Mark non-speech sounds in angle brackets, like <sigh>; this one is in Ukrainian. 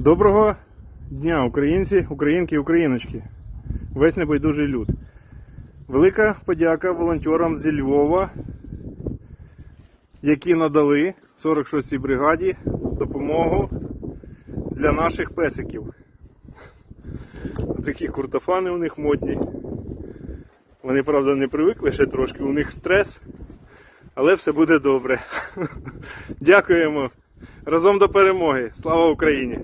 Доброго дня, українці, українки, україночки. Весь небайдужий люд. Велика подяка волонтерам зі Львова, які надали 46-й бригаді допомогу для наших песиків. Такі куртофани у них модні. Вони, правда, не привикли ще трошки, у них стрес, але все буде добре. <laughs> Дякуємо. Разом до перемоги. Слава Україні!